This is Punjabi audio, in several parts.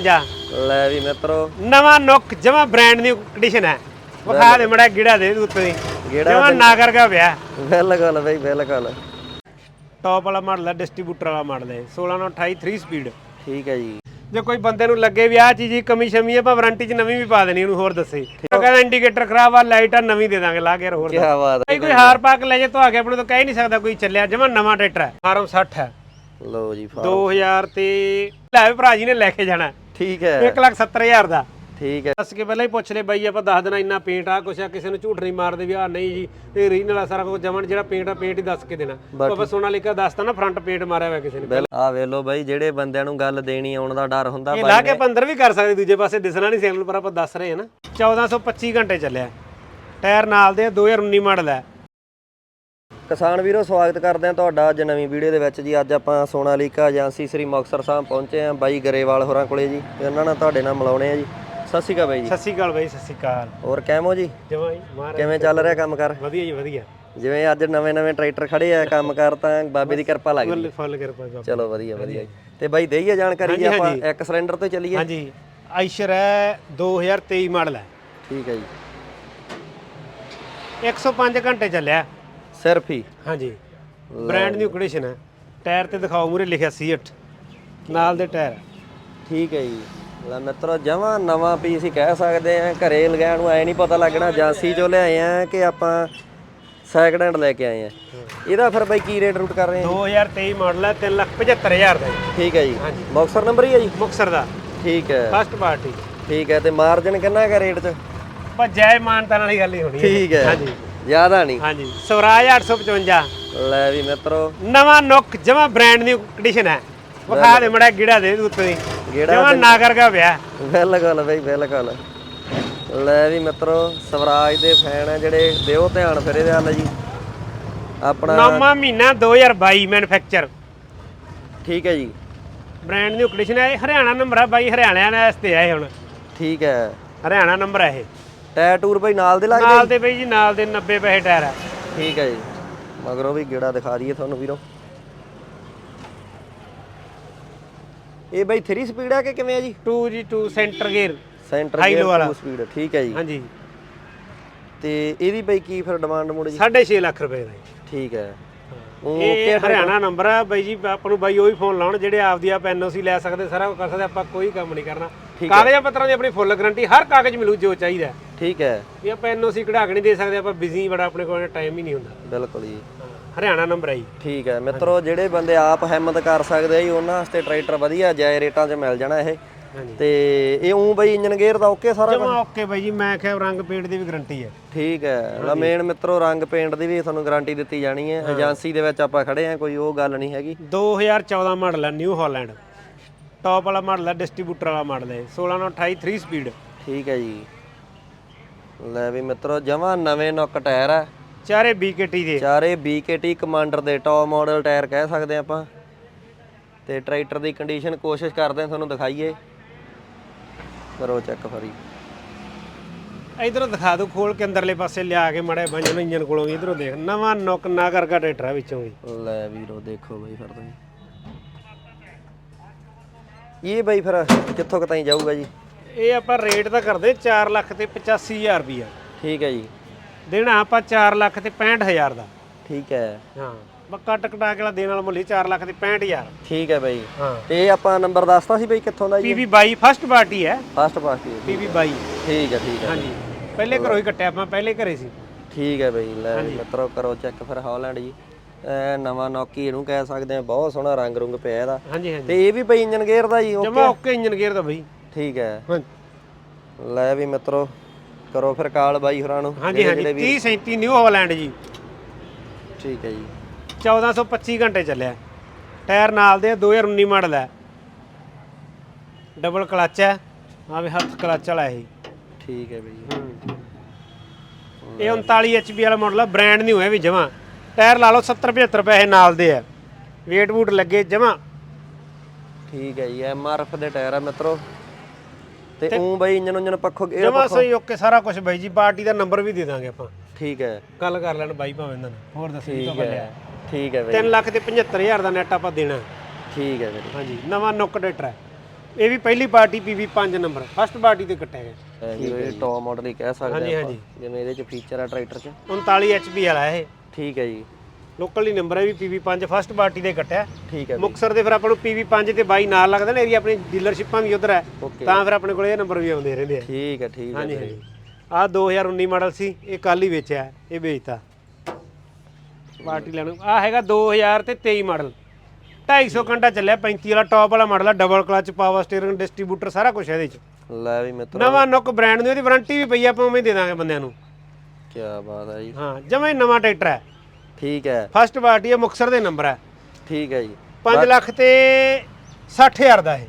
ਜਾ। ਲੈ ਵੀ ਮਿੱਤਰੋ। ਨਵਾਂ ਨੁੱਕ ਜਮਾ ਬ੍ਰਾਂਡ ਨਿਊ ਕੰਡੀਸ਼ਨ ਹੈ। ਵਿਖਾ ਦੇ ਮੜਾ ਗਿੜਾ ਦੇ ਤੂੰ ਉੱਤੇ ਗੇੜਾ ਜਮਾ ਨਾਗਰ ਦਾ ਪਿਆ। ਬਿਲਕੁਲ ਬਈ ਬਿਲਕੁਲ। ਟੌਪ ਵਾਲਾ ਮਾਡਲ ਹੈ ਡਿਸਟ੍ਰੀਬਿਊਟਰ ਵਾਲਾ ਮਾਡਲ ਹੈ। 16 ਨਾਲ 28 3 ਸਪੀਡ ਠੀਕ ਹੈ ਜੀ। ਜੇ ਕੋਈ ਬੰਦੇ ਨੂੰ ਲੱਗੇ ਵੀ ਆਹ ਚੀਜ਼ ਦੀ ਕਮੀ ਸ਼ਮੀ ਹੈ ਆਪਾਂ ਵਾਰੰਟੀ 'ਚ ਨਵੀਂ ਵੀ ਪਾ ਦੇਣੀ ਉਹਨੂੰ ਹੋਰ ਦੱਸੇ। ਉਹ ਕਹਿੰਦਾ ਇੰਡੀਕੇਟਰ ਖਰਾਬ ਆ ਲਾਈਟ ਆ ਨਵੀਂ ਦੇ ਦਾਂਗੇ। ਲਾ ਕੇ ਹੋਰ ਕੀ ਬਾਤ ਕੋਈ ਕੋਈ ਹਾਰ ਪਾ ਕੇ ਲੈ ਜੇ ਤਾਂ ਆ ਕੇ ਆਪਣੇ ਤੋਂ ਕਹਿ ਨਹੀਂ ਸਕਦਾ ਕੋਈ ਚੱਲਿਆ। ਜਮਾ ਨਵਾਂ ਟਰੈਕਟਰ ਹੈ ਫਾਰਮ 60 ਹੈ। ਲਓ ਜੀ ਫਾ 2000 ਤੇ ਲੈ ਭਰਾ ਜੀ ਨੇ ਲੈ ਕੇ ਜਾਣਾ। ਠੀਕ ਹੈ। 170000 ਦਾ। ਠੀਕ ਹੈ। ਦੱਸ ਕੇ ਪਹਿਲਾਂ ਹੀ ਪੁੱਛ ਲੈ ਬਾਈ ਆਪਾਂ ਦੱਸ ਦੇਣਾ ਇੰਨਾ ਪੇਂਟ ਆ ਕੁਛ ਆ ਕਿਸੇ ਨੂੰ ਝੂਠ ਨਹੀਂ ਮਾਰਦੇ ਵੀ ਆ ਨਹੀਂ ਜੀ ਇਹ ਰੀਜਨਲ ਆ ਸਾਰਾ ਕੁਝ ਜਮਨ ਜਿਹੜਾ ਪੇਂਟ ਆ ਪੇਂਟ ਹੀ ਦੱਸ ਕੇ ਦੇਣਾ। ਆਪਾਂ ਸੋਨਾ ਲਿਖਾ ਦੱਸਦਾ ਨਾ ਫਰੰਟ ਪੇਂਟ ਮਾਰਿਆ ਹੋਇਆ ਕਿਸੇ ਨੇ। ਆ ਵੇਖ ਲਓ ਬਾਈ ਜਿਹੜੇ ਬੰਦਿਆਂ ਨੂੰ ਗੱਲ ਦੇਣੀ ਆਉਣ ਦਾ ਡਰ ਹੁੰਦਾ ਇਹ ਲਾ ਕੇ ਆਪਾਂ ਅੰਦਰ ਵੀ ਕਰ ਸਕਦੇ ਦੂਜੇ ਪਾਸੇ ਦਿਸਣਾ ਨਹੀਂ ਸੈਂਗਲ ਪਰ ਆਪਾਂ ਦੱਸ ਰਹੇ ਹਾਂ ਨਾ। 1425 ਘੰਟੇ ਚੱਲਿਆ। ਟਾਇਰ ਨਾਲ ਦੇ ਆ, 2019 ਮਾਡਲ ਹੈ। ਕਿਸਾਨ ਵੀਰੋ ਸਵਾਗਤ ਕਰਦੇ ਹਾਂ ਤੁਹਾਡਾ ਅੱਜ ਨਵੀਂ ਵੀਡੀਓ ਦੇ ਵਿੱਚ ਜੀ। ਅੱਜ ਆਪਾਂ ਸੋਨਾਲੀਕਾ ਏਜੰਸੀ ਸ੍ਰੀ ਮੁਕਤਸਰ ਸਾਹਿਬ ਪਹੁੰਚੇ ਹਾਂ ਬਾਈ ਗਰੇਵਾਲ ਹੋਰਾਂ ਕੋਲੇ ਜੀ। ਤੇ ਉਹਨਾਂ ਨਾਲ ਤੁਹਾਡੇ ਨਾਲ ਮਿਲਾਉਣੇ ਆ ਜੀ। ਸਤਿ ਸ਼੍ਰੀ ਅਕਾਲ ਬਾਈ ਜੀ। ਸਤਿ ਸ਼੍ਰੀ ਅਕਾਲ ਬਾਈ ਸਤਿ ਸ਼੍ਰੀ ਅਕਾਲ। ਹੋਰ ਕਹਿਮੋ ਜੀ? ਮਹਾਰਾਜ ਕਿਵੇਂ ਚੱਲ ਰਿਹਾ ਕੰਮ ਕਰ? ਵਧੀਆ ਜੀ ਵਧੀਆ। ਜਿਵੇਂ ਅੱਜ ਨਵੇਂ ਨਵੇਂ ਟਰੈਕਟਰ ਖੜੇ ਆ ਕੰਮ ਕਰ ਤਾਂ ਬਾਬੇ ਦੀ ਕਿਰਪਾ ਲੱਗਦੀ। ਫੁੱਲ ਫੁੱਲ ਕਿਰਪਾ ਬਾਬਾ ਚਲੋ ਵਧੀਆ ਵਧੀਆ। ਤੇ ਬਾਈ ਦੇਈਏ ਜਾਣਕਾਰੀ ਜੀ ਆਪਾਂ ਇੱਕ ਸਿਲੰਡਰ ਤੋਂ ਚੱਲੀਏ। ਹਾਂਜੀ। ਆਇਸ਼ਰ ਹੈ 2023 ਮਾਡਲ ਹੈ। ਠੀਕ ਹੈ ਜੀ। 105 ਘੰਟੇ ਚੱਲਿਆ। ਸਿਰਫ ਹੀ? ਹਾਂਜੀ। ਬ੍ਰਾਂਡ ਨਿਊ ਕੰਡੀਸ਼ਨ ਹੈ। ਟਾਇਰ ਤੇ ਦਿਖਾਓ ਮੂਰੇ ਲਿਖਿਆ ਸੀਟ ਨਾਲ ਦੇ ਟਾਇਰ ਠੀਕ ਹੈ ਜੀ। ਲੈ ਮਿੱਤਰੋ ਜਮਾ ਨਵਾਂ ਪੀਸ ਹੀ ਕਹਿ ਸਕਦੇ ਆ ਘਰੇ ਲਗਾਉਣ ਨੂੰ ਐ ਨਹੀਂ ਪਤਾ ਲੱਗਣਾ। ਏਜੰਸੀ ਚੋਂ ਲਿਆਏ ਆ ਕਿ ਆਪਾਂ ਸੈਕਿੰਡ ਹੈਂਡ ਲੈ ਕੇ ਆਏ ਆ। ਇਹਦਾ ਫਿਰ ਬਾਈ ਕੀ ਰੇਟ ਰੂਟ ਕਰ ਰਹੇ ਆ 2023 ਮਾਡਲ ਹੈ 375000 ਦਾ। ਠੀਕ ਹੈ ਜੀ। ਹਾਂਜੀ। ਬਾਕਸਰ ਨੰਬਰ ਹੀ ਹੈ ਜੀ? ਮੁਕਸਰ ਦਾ। ਠੀਕ ਹੈ। ਫਸਟ ਪਾਰਟੀ ਠੀਕ ਹੈ ਤੇ ਮਾਰਜਨ ਕਿੰਨਾ ਹੈਗਾ ਰੇਟ 'ਚ? ਜੈ ਮਾਨਤਾ ਵਾਲੀ ਗੱਲ ਹੀ ਹੋਣੀ ਹੈ। ਠੀਕ ਹੈ। ਹਾਂਜੀ। ਜ਼ਿਆਦਾ ਨਹੀਂ। ਹਾਂਜੀ ਸਵਰਾਜ 855 ਲੈ ਵੀ ਮਿੱਤਰੋ। ਨਵਾਂ ਨੁੱਕ ਜਮਾ ਬ੍ਰਾਂਡ ਨਿਊ ਕੰਡੀਸ਼ਨ ਹੈ। ਵਿਖਾ ਦੇ ਮੜਾ ਗਿੜਾ ਦੇ ਉੱਤੇ। ਗੇੜਾ ਜਮਾ ਨਾਗਰ ਦਾ ਪਿਆ। ਬਿਲਕੁਲ ਬਈ ਬਿਲਕੁਲ। ਲੈ ਵੀ ਮਿੱਤਰੋ ਸਵਰਾਜ ਦੇ ਫੈਨ ਆ ਜਿਹੜੇ ਦਿਓ ਧਿਆਨ ਫਿਰ ਇਹਦੇ ਹੱਲ ਜੀ। ਆਪਣਾ ਨੌਵਾਂ ਮਹੀਨਾ 2022 ਮੈਨੂਫੈਕਚਰ ਠੀਕ ਹੈ ਜੀ। ਬ੍ਰਾਂਡ ਨਿਊ ਕੰਡੀਸ਼ਨ ਹੈ ਹਰਿਆਣਾ ਨੰਬਰ ਹੈ ਬਾਈ ਹਰਿਆਣਿਆਂ ਦੇ ਵਾਸਤੇ ਇਹ ਹੁਣ। ਠੀਕ ਹੈ। ਹਰਿਆਣਾ ਨੰਬਰ ਹੈ ਇਹ। ਟਾਇਰ ਟੂਰ ਬਈ ਨਾਲ ਦੇ ਲੱਗਦੇ ਨਾਲ ਦੇ ਬਈ ਜੀ ਨਾਲ ਦੇ 90 ਪੈਸੇ ਟਾਇਰ ਹੈ ਠੀਕ ਹੈ ਜੀ। ਮਗਰੋਂ ਵੀ ਗੇੜਾ ਦਿਖਾ ਦਈਏ ਤੁਹਾਨੂੰ ਵੀਰੋ। ਇਹ ਬਈ 3 ਸਪੀਡ ਆ ਕਿ ਕਿਵੇਂ ਆ ਜੀ? 2 ਜੀ 2 centre gear centre gear low ਵਾਲਾ। 2 ਸਪੀਡ ਠੀਕ ਹੈ ਜੀ। ਹਾਂਜੀ। ਤੇ ਇਹਦੀ ਬਈ ਕੀ ਫਿਰ ਡਿਮਾਂਡ ਮੁੜ ਜੀ? 6.5 ਲੱਖ ਰੁਪਏ ਦਾ। ਠੀਕ ਹੈ। ਉਹ ਇਹ ਹਰਿਆਣਾ ਨੰਬਰ ਹੈ ਬਾਈ ਜੀ ਆਪਾਂ ਨੂੰ ਬਾਈ ਉਹੀ ਫੋਨ ਲਾਉਣ ਜਿਹੜੇ ਆਪਦੀ ਆਪ ਐਨਓਸੀ ਲੈ ਸਕਦੇ ਸਾਰਾ ਕੁਝ ਕਰ ਸਕਦੇ ਆਪਾਂ ਕੋਈ ਕੰਮ ਨਹੀਂ ਕਰਨਾ। ਕਾਗਜ਼ਾਂ ਪੱਤਰਾਂ ਦੀ ਆਪਣੀ ਫੁੱਲ ਗਾਰੰਟੀ ਹਰ ਕਾਗਜ਼ ਮਿਲੂ ਜੋ ਚਾਹੀਦਾ। ਠੀਕ ਹੈ। ਵੀ ਆਪਾਂ ਐਨਓਸੀ ਕਢਾ ਕੇ ਨਹੀਂ ਦੇ ਸਕਦੇ ਆਪਾਂ ਬਿਜ਼ੀ ਬੜਾ ਆਪਣੇ ਕੋਲ ਟਾਈਮ ਹੀ ਨਹੀਂ ਹੁੰਦਾ। ਬਿਲਕੁਲ ਜੀ। ਹਰਿਆਣਾ ਨੰਬਰ ਜੀ। ਠੀਕ ਹੈ। ਮਿੱਤਰੋ ਜਿਹੜੇ ਬੰਦੇ ਆਪ ਹਿੰਮਤ ਕਰ ਸਕਦੇ ਆ ਜੀ ਉਹਨਾਂ ਵਾਸਤੇ ਟਰੈਕਟਰ ਵਧੀਆ ਜਾਇ ਰੇਟਾਂ 'ਚ ਮਿਲ ਜਾਣਾ ਇਹ। ਤੇ ਇਹ ਉਂ ਬਈ ਇੰਜਨ ਗੇਅਰ ਦਾ ਓਕੇ ਸਾਰਾ? ਜਮਾ ਓਕੇ ਬਾਈ ਜੀ ਮੈਂ ਕਿਹਾ ਰੰਗ ਪੇਂਟ ਦੀ ਵੀ ਗਾਰੰਟੀ ਹੈ। ਠੀਕ ਹੈ। ਲਾ ਮੇਨ ਮਿੱਤਰੋ ਰੰਗ ਪੇਂਟ ਦੀ ਵੀ ਤੁਹਾਨੂੰ ਗਾਰੰਟੀ ਦਿੱਤੀ ਜਾਣੀ ਹੈ। ਏਜੰਸੀ ਦੇ ਵਿੱਚ ਆਪਾਂ ਖੜੇ ਆ ਕੋਈ ਉਹ ਗੱਲ ਨਹੀਂ ਹੈਗੀ। 2014 ਮਾਡਲ ਹੈ ਨਿਊ ਹਾਲੈਂਡ ਟੌਪ ਵਾਲਾ ਮਾਡਲ ਹੈ ਡਿਸਟ੍ਰੀਬਿਊਟਰ ਵਾਲਾ ਮਾਡਲ ਹੈ 16 ਨਾਲ 28 3 ਸਪੀਡ ਠੀਕ ਹੈ ਜੀ। ਲੈ ਵੀ ਮਿੱਤਰੋ ਜਮਾ ਨਵੇਂ ਨੁੱਕ ਟਾਇਰ ਆ। ਚਾਰੇ BKT ਦੇ। ਚਾਰੇ BKT ਕਮਾਂਡਰ ਦੇ ਟੌਪ ਮਾਡਲ ਟਾਇਰ ਕਹਿ ਸਕਦੇ ਆਪਾਂ। ਤੇ ਟਰੈਕਟਰ ਦੀ ਕੰਡੀਸ਼ਨ ਕੋਸ਼ਿਸ਼ ਕਰਦੇ ਆ ਤੁਹਾਨੂੰ ਦਿਖਾਈਏ। ਕਰੋ ਚੈੱਕ ਫਰੀ। ਇਧਰੋਂ ਦਿਖਾ ਦਿਓ ਖੋਲ ਕੇ ਅੰਦਰਲੇ ਪਾਸੇ ਲਿਆ ਕੇ ਮੜੇ ਬੰਜਨ ਇੰਜਨ ਕੋਲੋਂ ਇਧਰੋਂ ਦੇਖ। ਨਵਾਂ ਨੁੱਕ ਨਾ ਕਰਕਾ ਟਰੈਕਟਰ ਹੈ ਵਿੱਚੋਂ ਵੀ। ਲੈ ਵੀਰੋ ਦੇਖੋ ਬਈ ਫਿਰ ਤੁਸੀਂ। ਇਹ ਬਈ ਫਿਰ ਕਿੱਥੋਂ ਕਿਤਾਈ ਜਾਊਗਾ ਜੀ? ਇਹ ਆਪਾਂ ਰੇਟ ਤਾਂ ਕਰਦੇ 4 ਲੱਖ ਤੇ 85000 ਰੁਪਈਆ। ਠੀਕ ਹੈ ਜੀ। ਦੇਣਾ ਆਪਾਂ 4 ਲੱਖ ਤੇ 65000 ਦਾ। ਠੀਕ ਹੈ। ਹਾਂ ਬੱਕਾ ਟਕਟਾ ਕੇ ਦੇਣ ਵਾਲਾ ਮੁੱਲ ਹੀ 4 ਲੱਖ ਤੇ 65000 ਠੀਕ ਹੈ ਬਈ। ਹਾਂ। ਤੇ ਇਹ ਆਪਾਂ ਨੰਬਰ ਦੱਸਤਾ ਸੀ ਬਈ ਕਿੱਥੋਂ ਦਾ ਜੀ? PV 22 ਫਸਟ ਪਾਰਟੀ ਹੈ। ਫਸਟ ਪਾਸਟੀ PV 22 ਠੀਕ ਹੈ ਠੀਕ ਹੈ। ਹਾਂਜੀ। ਪਹਿਲੇ ਘਰੋਂ ਹੀ ਕੱਟਿਆ ਆਪਾਂ ਪਹਿਲੇ ਘਰੇ ਸੀ। ਠੀਕ ਹੈ ਬਈ ਲੈ ਮਿੱਤਰੋ ਕਰੋ ਚੈੱਕ ਫਿਰ ਹਾਲੈਂਡ ਜੀ। ਨਵਾਂ ਨੌਕੀ ਇਹਨੂੰ ਕਹਿ ਸਕਦੇ ਆ ਬਹੁਤ ਸੋਹਣਾ ਰੰਗ ਰੁੰਗ ਪਿਆ ਇਹਦਾ। ਹਾਂਜੀ ਹਾਂਜੀ। ਤੇ ਇਹ ਵੀ ਬਈ ਇੰਜਨ ਗੇਅਰ ਦਾ ਜੀ ਜਮਾ ਓਕੇ? ਇੰਜਨ ਗੇਅਰ ਦਾ ਬਈ। ਠੀਕ ਹੈ ਲੈ ਵੀ ਮਿੱਤਰੋ ਕਰੋ ਫਿਰ ਕਾਲ ਬਾਈ ਹੋਰਾਂ ਨੂੰ ਹਾਂਜੀ ਹਾਂਜੀ 30 37 ਨਿਊ ਹਾਲੈਂਡ ਜੀ। ਠੀਕ ਹੈ ਜੀ। 1425 ਘੰਟੇ ਚੱਲਿਆ। ਟਾਇਰ ਨਾਲ ਦੇ ਆ, 2019 ਮਾਡਲ ਹੈ ਡਬਲ ਕਲਚ ਹੈ ਆ ਵੀ ਹੱਥ ਕਲਚ ਵਾਲਾ ਇਹ। ਠੀਕ ਹੈ ਬਈ। ਇਹ 39 HP ਵਾਲਾ ਮਾਡਲ ਹੈ ਬ੍ਰਾਂਡ ਨਿਊ ਹੈ ਵੀ ਜਮਾ। ਟਾਇਰ ਲਾ ਲਓ 70 75 ਪੈਸੇ ਨਾਲ ਦੇ ਆ। ਵੇਟ ਵੂਟ ਲੱਗੇ ਜਮਾ। ਠੀਕ ਹੈ ਜੀ ਐਮਆਰਐਫ ਦੇ ਟਾਇਰ ਆ ਮਿੱਤਰੋ। ਤੇ ਉਹ ਬਈ ਇੰਜਨ ਉਂਜਨ ਪੱਖੋਂ ਇਹ ਜਮਾ ਸਹੀ ਓਕੇ ਸਾਰਾ ਕੁਝ ਬਾਈ ਜੀ ਪਾਰਟੀ ਦਾ ਨੰਬਰ ਵੀ ਦੇ ਦਾਂਗੇ ਆਪਾਂ। ਠੀਕ ਹੈ। ਗੱਲ ਕਰ ਲੈਣ ਬਾਈ ਭਾਵੇਂ ਇਹਨਾਂ ਨਾਲ ਹੋਰ ਦੱਸੀ ਤੋਂ ਠੀਕ ਬੱਲਿਆ ਠੀਕ ਹੈ ਬਈ। 3 ਲੱਖ ਤੇ 75000 ਦਾ ਨੈਟ ਆਪਾਂ ਦੇਣਾ। ਠੀਕ ਹੈ ਵੀਰੇ। ਹਾਂਜੀ ਨਵਾਂ ਨੁੱਕ ਡੇਟਰ ਹੈ। ਇਹ ਵੀ ਪਹਿਲੀ party PV5 number first party ਤੇ ਕੱਟਿਆ ਗਿਆ। ਇਹ ਟੌਪ ਮਾਡਲ ਹੀ ਕਹਿ ਸਕਦੇ ਹਾਂਜੀ, ਆਪਾਂ। ਜਿਵੇਂ ਇਹਦੇ ਚ ਫੀਚਰ ਆ ਟਰੈਕਟਰ ਚ। 39 HP ਵਾਲਾ ਇਹ। ਠੀਕ ਹੈ ਜੀ। ਲੋਕਲ ਹੀ ਨੰਬਰ ਹੈ ਵੀ PV5 ਫਸਟ ਪਾਰਟੀ ਤੇ ਕੱਟਿਆ। ਠੀਕ ਹੈ ਬਈ ਮੁਕਸਰ ਦੇ ਫਿਰ ਆਪਾਂ ਨੂੰ PV5 ਤੇ 22 ਨਾਲ ਲੱਗਦਾ ਨਾ ਏਰੀਆ ਆਪਣੀ ਡੀਲਰਸ਼ਿਪਾਂ ਵੀ ਉਧਰ ਹੈ। ਓਕੇ ਤਾਂ ਫਿਰ ਆਪਣੇ ਕੋਲ ਇਹ ਨੰਬਰ ਵੀ ਆਉਂਦੇ ਰਹਿੰਦੇ ਆ। ਠੀਕ ਹੈ ਠੀਕ ਹੈ ਹਾਂਜੀ ਹਾਂਜੀ। ਆਹ 2019 ਮਾਡਲ ਸੀ ਇਹ ਕੱਲ ਹੀ ਵੇਚਿਆ ਇਹ ਵੇਚਤਾ। ਪਾਰਟੀ ਲੈਣ ਆ ਹੈਗਾ 2000 ਤੇ 23 ਮਾਡਲ 250 ਘੰਟਾ ਚੱਲਿਆ 35 ਵਾਲਾ ਟੌਪ ਵਾਲਾ ਮਾਡਲ ਆ double clutch power steering distributor ਸਾਰਾ ਕੁਝ ਇਹਦੇ ਚ। ਲੈ ਵੀ ਮਿੱਤਰੋ। ਨਵਾਂ ਨੁੱਕ ਬ੍ਰਾਂਡ ਨੂੰ ਇਹਦੀ ਵਾਰੰਟੀ ਵੀ ਪਈ ਆ ਆਪਾਂ ਉਵੇਂ ਦੇ ਦਾਂਗੇ ਬੰਦਿਆਂ ਨੂੰ। ਕੀ ਬਾਤ ਹੈ ਜੀ। ਹਾਂ ਜਮਾ ਨਵਾਂ ਟਰੈਕਟਰ ਹੈ। ਠੀਕ ਹੈ। ਫਸਟ ਪਾਰਟੀ ਹੈ ਮੁਕਸਰ ਦੇ ਨੰਬਰ ਹੈ। ਠੀਕ ਹੈ ਜੀ। 5 ਲੱਖ ਤੇ 60000 ਦਾ ਇਹ।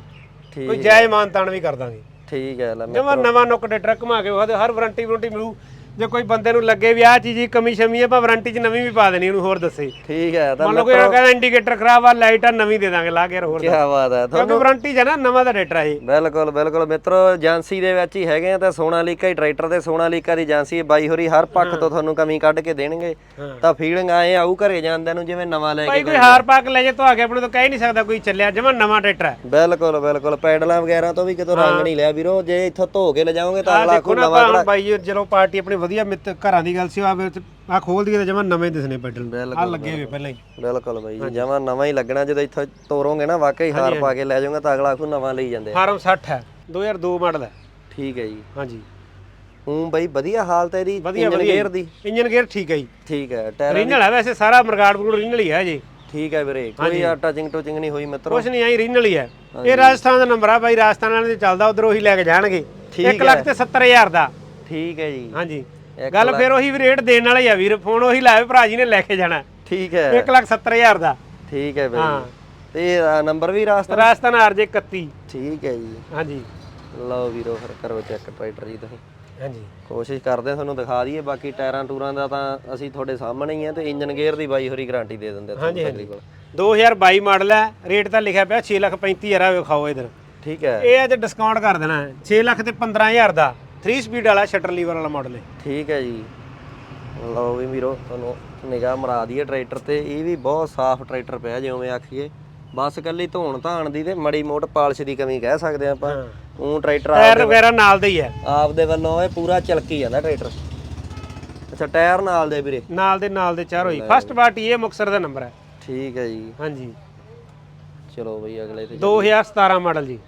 ਠੀਕ ਕੋਈ ਜਾਇਜ਼ ਮਾਨਤਾਨ ਵੀ ਕਰ ਦਾਂਗੇ। ਠੀਕ ਹੈ ਲੈ ਜਮਾ ਨਵਾਂ ਨੁੱਕ ਟਰੈਕਟਰ ਘੁਮਾ ਕੇ ਉਹਦੇ ਹਰ ਵਾਰੰਟੀ ਵਾਰੰਟੀ ਮਿਲੂ। ਜੇ ਕੋਈ ਬੰਦੇ ਨੂੰ ਲੱਗੇ ਵੀ ਆਹ ਚੀਜ਼ ਦੀ ਕਮੀ ਸ਼ਮੀ ਹੈ ਆਪਾਂ ਵਾਰੰਟੀ 'ਚ ਨਵੀਂ ਵੀ ਪਾ ਦੇਣੀ ਉਹਨੂੰ ਹੋਰ ਦੱਸੇ। ਠੀਕ ਹੈ ਤਾਂ ਮੰਨ ਲਓ ਕੋਈ ਕਹਿੰਦਾ ਇੰਡੀਕੇਟਰ ਖਰਾਬ ਆ ਲਾਈਟ ਆ ਨਵੀਂ ਦੇ ਦਾਂਗੇ ਲਾ ਕੇ ਹੋਰ ਕੀ ਬਾਤ ਹੈ ਕਿਉਂਕਿ ਵਾਰੰਟੀ 'ਚ ਹੈ ਨਾ ਨਵਾਂ ਦਾ ਆ ਇਹ। ਬਿਲਕੁਲ ਬਿਲਕੁਲ ਮਿੱਤਰੋ ਏਜੰਸੀ ਦੇ ਵਿੱਚ ਹੀ ਹੈਗੇ ਆ ਤੇ ਸੋਨਾਲੀਕਾ ਹੀ ਟਰੈਕਟਰ ਤੇ ਸੋਨਾਲੀਕਾ ਦੀ ਏਜੰਸੀ ਹੈ ਬਾਈ ਹੋਰੀ ਹਰ ਪੱਖ ਤੋਂ ਤੁਹਾਨੂੰ ਕਮੀ ਕੱਢ ਕੇ ਦੇਣਗੇ। ਹਾਂ। ਤਾਂ ਫੀਲਿੰਗ ਆਏ ਆਊ ਘਰੇ ਜਾਂਦਿਆਂ ਨੂੰ ਜਿਵੇਂ ਨਵਾਂ ਲੈ ਭਾਈ ਕੇ ਕੋਈ ਹਾਰ ਪਾ ਕੇ ਲੈ ਜੇ ਤੋਂ ਆ ਕੇ ਆਪਣੇ ਤੋਂ ਕਹਿ ਨਹੀਂ ਸਕਦਾ ਕੋਈ ਚੱਲਿਆ ਜਮਾ ਨਵਾਂ ਟਰੈਕਟਰ ਹੈ ਬਿਲਕੁਲ ਬਿਲਕੁਲ ਪੈਡਲਾਂ ਵਗੈਰਾ ਤੋਂ ਵੀ ਕਿਤੋਂ ਰੰਗ ਨਹੀਂ ਲਿਆ ਵੀਰੋ ਜੇ ਇੱਥੋਂ ਧੋ ਕੇ ਲਿਜਾਓਗੇ ਤਾਂ ਆ ਅਗਲਾ ਦੇਖੋ ਕੋ ਨਾ ਨਵਾਂ ਆਪਾਂ ਹੁਣ ਬਾਈ ਜੀ ਚਲੋ ਪਾਰਟੀ ਆਪਣੀ ਵਧੀਆ ਮਿੱਤ ਘਰਾਂ ਦੀ ਗੱਲ ਸੀ ਆ ਆ ਖੋਲ ਦਈਏ ਤਾਂ ਜਮਾ ਨਵੇਂ ਦਿਸਨੇ ਪੈਡਲ ਆ ਲੱਗੇ ਹੋਏ ਪਹਿਲਾਂ ਹੀ। ਬਿਲਕੁਲ ਬਾਈ ਜੀ ਜਮਾਂ ਨਵਾਂ ਹੀ ਲੱਗਣਾ ਜਦੋਂ ਇੱਥੋਂ ਤੋਰੋਗੇ ਨਾ ਵਾਕਈ ਹਾਰ ਪਾ ਕੇ ਲੈ ਜਾਓਗੇ ਤਾਂ ਅਗਲਾ ਕੋ ਨਵਾਂ ਲਈ ਜਾਂਦੇ ਆ। ਫਾਰਮ 60 ਹੈ 2002 ਮਾਡਲ ਹੈ। ਠੀਕ ਹੈ ਜੀ। ਹਾਂਜੀ। ਹੂੰ ਬਾਈ ਵਧੀਆ ਹਾਲਤ ਹੈ ਇਹਦੀ ਵਧੀਆ ਇੰਜਨ ਵਧੀਆ ਗੇਅਰ ਦੀ। ਇੰਜਨ ਗੇਅਰ ਠੀਕ ਹੈ ਜੀ। ਠੀਕ ਹੈ ਟਾਇਰ ਰੀਨਲ ਹੈ ਵੈਸੇ ਸਾਰਾ ਮਰਗਾੜ ਬਰੂਡ ਰੀਨਲ ਹੀ ਹੈ ਜੀ ਠੀਕ ਹੈ ਵੀਰੇ ਕੋਈ ਆ ਟਚਿੰਗ ਟੁਚਿੰਗ ਨਹੀਂ ਹੋਈ ਮਿੱਤਰੋ। ਕੁਛ ਨਹੀਂ ਆਈ ਰੀਨਲ ਹੀ ਹੈ। ਇਹ ਰਾਜਸਥਾਨ ਦਾ ਨੰਬਰ ਆ ਬਾਈ ਰਾਜਸਥਾਨ ਵਾਲੇ ਦੇ ਚੱਲਦਾ ਉਧਰ ਉਹੀ ਲੈ ਕੇ ਜਾਣਗੇ। ਠੀਕ 1 ਲੱਖ ਤੇ 70000 ਦਾ। ਠੀਕ ਹੈ ਜੀ। ਹਾਂਜੀ। ਇੱਕ ਗੱਲ ਫਿਰ ਉਹੀ ਰੇਟ ਦੇਣ ਵਾਲਾ ਆ ਵੀਰ। ਫੋਨ ਉਹੀ ਲਾਵੇ ਭਰਾ ਜੀ ਨੇ ਲੈ ਕੇ ਜਾਣਾ। ਠੀਕ ਹੈ। 1 ਲੱਖ 70000 ਦਾ। ਠੀਕ ਹੈ ਹਾਂ। ਬਾਈ ਤੇ ਨੰਬਰ ਵੀ ਰਾਸਤਾ ਰਾਜਸਥਾਨ ਆਰਜੇ 31 ਠੀਕ ਹੈ ਜੀ। ਹਾਂਜੀ। ਲਓ ਵੀਰੋ ਫਿਰ ਕਰੋ ਚੈੱਕ ਟਰੈਕਟਰ ਜੀ ਤੁਸੀਂ। ਹਾਂਜੀ। ਕੋਸ਼ਿਸ਼ ਕਰਦੇ ਹਾਂ ਤੁਹਾਨੂੰ ਦਿਖਾ ਦਈਏ ਬਾਕੀ ਟਾਇਰਾਂ ਟੂਰਾਂ ਦਾ ਤਾਂ ਅਸੀਂ ਤੁਹਾਡੇ ਸਾਹਮਣੇ ਹੀ ਆ ਤੇ ਇੰਜਨ ਗੇਅਰ ਦੀ ਬਾਈ ਹੋਰੀ ਗਾਰੰਟੀ ਦੇ ਦਿੰਦੇ ਤੁਹਾਨੂੰ ਹਾਂਜੀ, ਤਕਰੀਬਨ 2022 ਮਾਡਲ ਹੈ ਰੇਟ ਤਾਂ ਲਿਖਿਆ ਪਿਆ 6 ਲੱਖ 35000 ਆ ਵਿਖਾਓ ਇਧਰ। ਠੀਕ ਹੈ। ਇਹ ਅੱਜ ਡਿਸਕਾਊਂਟ ਕਰ ਦੇਣਾ ਹੈ 6 ਲੱਖ ਤੇ 15000 ਦਾ। 3 ਸਪੀਡ ਵਾਲਾ ਸ਼ਟਰ ਲੀਵਰ ਵਾਲਾ ਮਾਡਲ ਹੈ ਠੀਕ ਹੈ ਜੀ। ਲਓ ਵੀ ਵੀਰੋ ਤੁਹਾਨੂੰ ਨਿਗਾਹ ਮਰਾ ਦਈਏ ਟਰੈਕਟਰ ਤੇ। ਇਹ ਵੀ ਬਹੁਤ ਸਾਫ਼ ਟਰੈਕਟਰ ਪਿਆ ਜਿਵੇਂ ਆਖੀਏ। ਬਸ ਕੱਲੀ ਧੋਣ ਧਾਣ ਦੀ ਤੇ ਮੜੀ ਮੋਟ ਪਾਲਿਸ਼ ਦੀ ਕਮੀ ਕਹਿ ਸਕਦੇ ਆਪਾਂ। ਹਾਂ। ਉਹ ਟਰੈਕਟਰ ਟਾਇਰ ਵਗੈਰਾ ਨਾਲ ਦੇ ਹੀ ਹੈ। ਆਪ ਦੇ ਵੱਲੋਂ ਇਹ ਪੂਰਾ ਚਲਕੀ ਜਾਂਦਾ ਟਰੈਕਟਰ ਅੱਛਾ ਟਾਇਰ ਨਾਲ ਦੇ ਵੀਰੇ? ਨਾਲ ਦੇ ਨਾਲ ਦੇ ਚਾਰ ਹੋਈ ਫਸਟ ਪਾਰਟੀ ਇਹ ਮੁਕਸਰ ਦਾ ਨੰਬਰ ਹੈ। ਠੀਕ ਹੈ ਜੀ। ਹਾਂਜੀ। ਚਲੋ ਬਈ ਅਗਲੇ ਤੇ 2017 ਮਾਡਲ ਜੀ।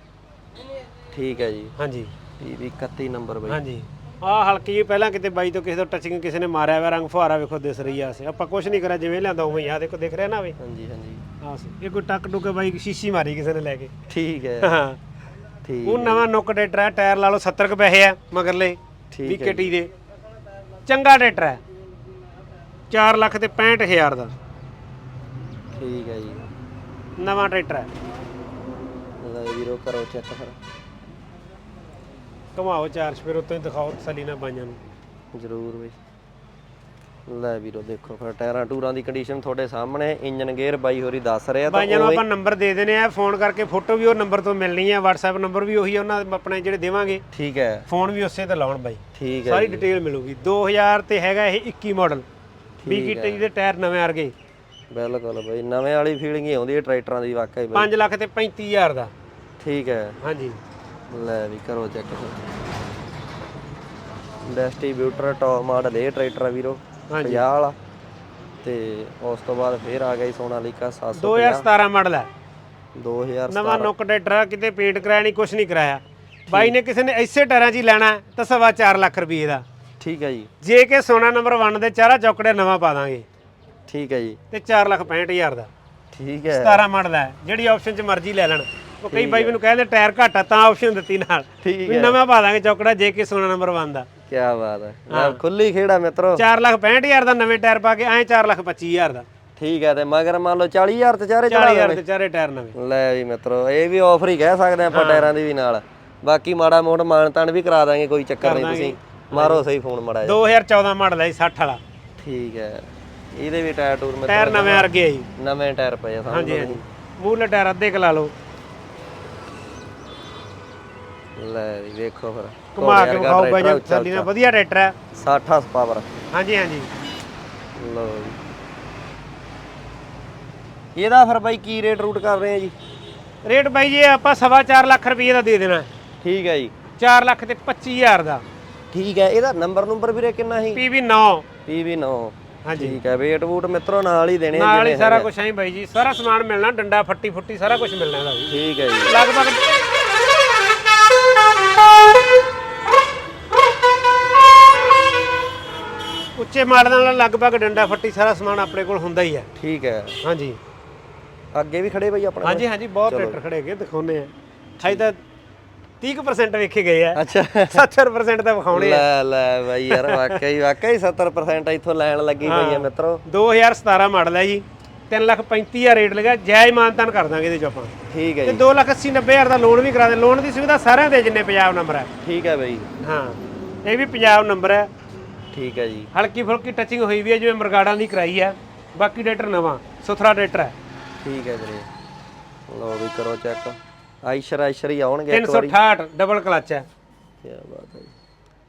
ਠੀਕ ਹੈ ਜੀ। ਹਾਂਜੀ। ਇਹ ਵੀ 31 ਨੰਬਰ ਬਈ। ਹਾਂਜੀ। ਆਹ ਹਲਕੀ ਜਿਹੀ ਪਹਿਲਾਂ ਕਿਤੇ ਬਾਈ ਤੋਂ ਕਿਸੇ ਤੋਂ ਟੱਚਿੰਗ ਕਿਸੇ ਨੇ ਮਾਰਿਆ ਹੋਇਆ ਰੰਗ ਫੁਹਾਰਾ ਵੇਖੋ ਦਿਸ ਰਹੀ ਆ ਸੇ ਆਪਾਂ ਕੁਝ ਨਹੀਂ ਕਰਿਆ ਜਿਵੇਂ ਲਿਆਂਦਾ ਉਵੇਂ ਹੀ ਆ। ਦੇਖੋ ਦਿਖ ਰਿਹਾ ਨਾ ਵੇ? ਹਾਂਜੀ ਹਾਂਜੀ। ਆ ਸੀ। ਇਹ ਕੋਈ ਟੱਕ ਟੁੱਕ ਬਾਈ ਸ਼ੀਸ਼ੀ ਮਾਰੀ ਕਿਸੇ ਨੇ ਲੈ ਕੇ। ਠੀਕ ਹੈ। ਹਾਂ। ਠੀਕ ਉਹ ਨਵਾਂ ਨੁੱਕ ਟਰੈਕਟਰ ਹੈ ਟਾਇਰ ਲਾ ਲਓ 70 ਕੁ ਪੈਸੇ ਆ ਮਗਰਲੇ ਠੀਕ ਵੀਕੇਟੀ ਦੇ। ਚੰਗਾ ਟਰੈਕਟਰ ਹੈ। 4 ਲੱਖ ਤੇ 65000 ਦਾ। ਠੀਕ ਹੈ ਜੀ। ਨਵਾਂ ਟਰੈਕਟਰ ਹੈ। ਲੈ ਵੀਰੋ ਕਰੋ ਚੈੱਕ ਫਿਰ। ਘਮਾਓ ਚਾਰ ਸਪੇਰ ਉੱਤੋਂ ਹੀ ਦਿਖਾਓ ਤਸੱਲੀ ਨਾਲ ਬਾਈਆਂ ਨੂੰ। ਜ਼ਰੂਰ ਬਈ। ਲੈ ਵੀਰੋ ਦੇਖੋ ਫਿਰ ਟਾਇਰਾਂ ਟੂਰਾਂ ਦੀ ਕੰਡੀਸ਼ਨ ਤੁਹਾਡੇ ਸਾਹਮਣੇ ਇੰਜਨ ਗੇਅਰ ਬਾਈ ਹੋਰੀ ਦੱਸ ਰਿਹਾ ਤਾਂ ਬਾਈਆਂ ਨੂੰ ਆਪਾਂ ਨੰਬਰ ਦੇ ਦੇਣੇ ਆ ਫੋਨ ਕਰਕੇ ਫੋਟੋ ਵੀ ਉਹ ਨੰਬਰ ਤੋਂ ਮਿਲਣੀ ਹੈ WhatsApp ਨੰਬਰ ਵੀ ਉਹੀ ਆ ਉਹਨਾਂ ਦੇ ਆਪਣੇ ਜਿਹੜੇ ਦੇਵਾਂਗੇ। ਠੀਕ ਹੈ। ਫੋਨ ਵੀ ਉਸੇ ਤੇ ਲਾਉਣ ਬਾਈ। ਠੀਕ ਹੈ ਸਾਰੀ ਡਿਟੇਲ ਮਿਲੂਗੀ। 2000 ਤੇ ਹੈਗਾ ਇਹ 21 ਮਾਡਲ ਵੀਕੇਟੀ ਦੇ ਟਾਇਰ ਨਵੇਂ ਵਰਗੇ। ਬਿਲਕੁਲ ਬਈ ਨਵੇਂ ਵਾਲੀ ਫੀਲਿੰਗ ਹੀ ਆਉਂਦੀ ਹੈ ਟਰੈਕਟਰਾਂ ਦੀ ਵਾਕਈ ਬਈ। 5 ਲੱਖ ਤੇ 35000 ਦਾ। ਠੀਕ ਹੈ। ਹਾਂਜੀ। ਲੈ ਵੀ ਕਰੋ ਚੈੱਕ ਡਿਸਟ੍ਰੀਬਿਊਟਰ ਟੌਪ ਮਾਡਲ ਇਹ ਟਰੈਕਟਰ ਆ ਵੀਰੋ ਹਾਂਜੀ। 50 ਵਾਲਾ। ਤੇ ਉਸ ਤੋਂ ਬਾਅਦ ਫੇਰ ਆ ਗਿਆ ਸੋਨਾਲੀਕਾ 750 2017 ਮਾਡਲ ਹੈ 2000 ਨਵਾਂ ਨੁੱਕ ਟਰੈਕਟਰ ਕਿਤੇ ਪੇਂਟ ਕਰਾਇਆ ਨਹੀਂ ਕੁਝ ਨਹੀਂ ਕਰਾਇਆ। ਬਾਈ ਨੇ ਕਿਸੇ ਨੇ ਐਸੇ ਟਾਇਰਾਂ 'ਚ ਹੀ ਲੈਣਾ ਤਾਂ ਸਵਾ 4 ਲੱਖ ਰੁਪਏ ਦਾ। ਠੀਕ ਹੈ ਜੀ। ਜੇ ਕਿ ਸੋਨਾ ਨੰਬਰ 1 ਦੇ ਚਾਰਾ ਚੌਕੜੇ ਨਵਾਂ ਪਾ ਦਾਂਗੇ। ਠੀਕ ਹੈ ਜੀ। ਤੇ 4 ਲੱਖ 65000 ਦਾ। ਠੀਕ ਹੈ। 17 ਮਾਡਲ ਹੈ ਜਿਹੜੀ ਆਪਸ਼ਨ 'ਚ ਮਰਜ਼ੀ ਲੈ ਲੈਣ। ਉਹ ਕਈ ਬਾਈ ਮੈਨੂੰ ਕਹਿੰਦੇ ਟਾਇਰ ਘੱਟ ਆ ਤਾਂ ਆਪਸ਼ਨ ਦਿੱਤੀ ਨਾਲ। ਠੀਕ ਵੀ ਨਵਾਂ ਪਾ ਦਾਂਗੇ ਚੌਕੜਾ ਜੇ ਕਿ ਸੋਨਾ ਨੰਬਰ 1 ਦਾ। ਕੀ ਬਾਤ ਹੈ। ਖੁੱਲੀ ਖੇੜਾ ਮਿੱਤਰੋ। 4 ਲੱਖ 65000 ਦਾ ਨਵੇਂ ਟਾਇਰ ਪਾ ਕੇ ਐਂ 4 ਲੱਖ 25000 ਦਾ। ਠੀਕ ਹੈ ਤੇ ਮਗਰ ਮੰਨ ਲਓ 40000 ਤੇ ਚਾਰੇ ਚੜਾ 40000 ਦੇ ਚਾਰੇ ਟਾਇਰ ਨਵੇਂ। ਲੈ ਵੀ ਮਿੱਤਰੋ ਇਹ ਵੀ ਆਫਰ ਹੀ ਕਹਿ ਸਕਦੇ ਆਪਾਂ ਟਾਇਰਾਂ ਦੀ ਵੀ ਨਾਲ। ਬਾਕੀ ਮਾੜਾ ਮੋਟ ਮਾਨਤਾਨ ਵੀ ਕਰਾ ਦਾਂਗੇ ਕੋਈ ਚੱਕਰ ਨਹੀਂ ਤੁਸੀਂ। ਮਾਰੋ ਸਹੀ ਫੋਨ ਮੜਾ 2014 ਮਾਡਲ ਹੈ ਜੀ 60 ਵਾਲਾ। ਠੀਕ ਹੈ। ਇਹਦੇ ਵੀ ਟਾਇਰ ਟੂਰ ਮਿੱਤਰੋ ਟਾਇਰ ਨਵੇਂ ਵਰਗੇ ਆ ਜੀ। ਨਵੇਂ ਟਾਇਰ ਪਏ ਆ ਸਾਨੂੰ ਹਾਂਜੀ ਹਾਂਜੀ। ਮੂਹਰਲੇ ਟਾਇਰ ਅੱਧੇ ਕੁ ਲਾ ਲਓ। ਲੈ ਵੀ ਵੇਖੋ ਫਿਰ। ਘੁਮਾ ਕੇ ਵਿਖਾਓ ਬਾਈ ਜੀ ਥੱਲੀ ਨਾਲ ਵਧੀਆ ਟਰੈਕਟਰ ਹੈ। 60 ਹਾਰਸ ਪਾਵਰ ਹਾਂਜੀ ਹਾਂਜੀ। ਲਓ ਜੀ। ਇਹਦਾ ਫਿਰ ਬਾਈ ਕੀ ਰੇਟ ਰੂਟ ਕਰ ਰਹੇ ਆ ਜੀ? ਰੇਟ ਬਾਈ ਜੀ ਇਹ ਆਪਾਂ ਸਵਾ ਚਾਰ ਲੱਖ ਰੁਪਏ ਦਾ ਦੇ ਦੇਣਾ। ਠੀਕ ਹੈ ਜੀ। 4 ਲੱਖ ਤੇ 25000 ਦਾ। ਠੀਕ ਹੈ ਇਹਦਾ ਨੰਬਰ ਨੰਬਰ ਵੀਰੇ ਕਿੰਨਾ ਸੀ? PV 9 PV9 ਹਾਂਜੀ। ਠੀਕ ਹੈ ਵੇਟ ਵੂਟ ਮਿੱਤਰੋ ਨਾਲ ਹੀ ਦੇਣੇ ਨਾਲ ਹੀ ਸਾਰਾ ਹੈਗੇ। ਕੁਝ ਐਂ ਬਾਈ ਜੀ ਸਾਰਾ ਸਮਾਨ ਮਿਲਣਾ ਡੰਡਾ ਫੱਟੀ ਫੁੱਟੀ ਸਾਰਾ ਕੁਝ ਮਿਲਣਾ ਇਹਦਾ ਵੀ। ਠੀਕ ਹੈ ਜੀ। ਲਗਭਗ ਉੱਚੇ ਮਾਡਲਾਂ ਨਾਲ ਲਗਭਗ ਡੰਡਾ ਫੱਟੀ ਸਾਰਾ ਸਮਾਨ ਆਪਣੇ ਕੋਲ ਹੁੰਦਾ ਹੀ ਹੈ ਠੀਕ ਹੈ। ਹਾਂਜੀ। ਅੱਗੇ ਵੀ ਖੜੇ ਬਈ ਆਪਣੇ ਹਾਂਜੀ ਹਾਂਜੀ ਬਹੁਤ ਟਰੈਕਟਰ ਖੜੇ ਹੈਗੇ ਦਿਖਾਉਨੇ ਆ। ਹਾਈ ਤਾਂ 30% ਵੇਖੇ ਗਏ ਆ। ਅੱਛਾ। 70% ਤਾਂ ਵਿਖਾਉਣੇ ਆ। ਲੈ ਲੈ ਬਾਈ ਯਾਰ ਵਾਕਈ ਵਾਕਈ 70% ਇੱਥੋਂ ਲੈਣ ਲੱਗੀ ਪਈ ਹੈ। ਮਿੱਤਰੋ। 2017 ਮਾਡਲ ਹੈ ਜੀ। 335000 ਰੇਟ ਲਗਾ ਜਾਇਜ਼ ਮਾਨਤਾਨ ਕਰ ਦਾਂਗੇ ਇਹਦੇ ਚ ਆਪਾਂ। ਠੀਕ ਹੈ ਤੇ ਜੀ। 2 ਲੱਖ 80 90000 ਦਾ ਲੋਨ ਵੀ ਕਰਾ ਦੇ। ਲੋਨ ਦੀ ਸੁਵਿਧਾ ਸਾਰਿਆਂ ਦੇ ਜਿੰਨੇ ਪੰਜਾਬ ਨੰਬਰ ਹੈ ਠੀਕ ਹੈ ਬਈ। ਹਾਂ। ਇਹ ਵੀ ਪੰਜਾਬ ਨੰਬਰ ਹੈ ਠੀਕ ਹੈ ਜੀ। ਹਲਕੀ ਫੁਲਕੀ ਟੱਚਿੰਗ ਹੋਈ ਵੀ ਹੈ ਜਿਵੇਂ ਮਰਗਾੜਾਂ ਦੀ ਕਰਾਈ ਹੈ। ਬਾਕੀ ਡਾਕਟਰ ਨਵਾਂ ਸੁਥਰਾ ਡਾਕਟਰ ਹੈ। ਠੀਕ ਹੈ ਵੀਰੇ। ਲਓ ਵੀ ਕਰੋ ਚੈੱਕ ਆਇਸ਼ਰ ਆਇਸ਼ਰ ਹੀ ਆਉਣਗੇ ਇੱਕ ਵਾਰੀ। 368 ਡਬਲ ਕਲਚ ਹੈ। ਕੀ ਬਾਤ ਹੈ ਜੀ।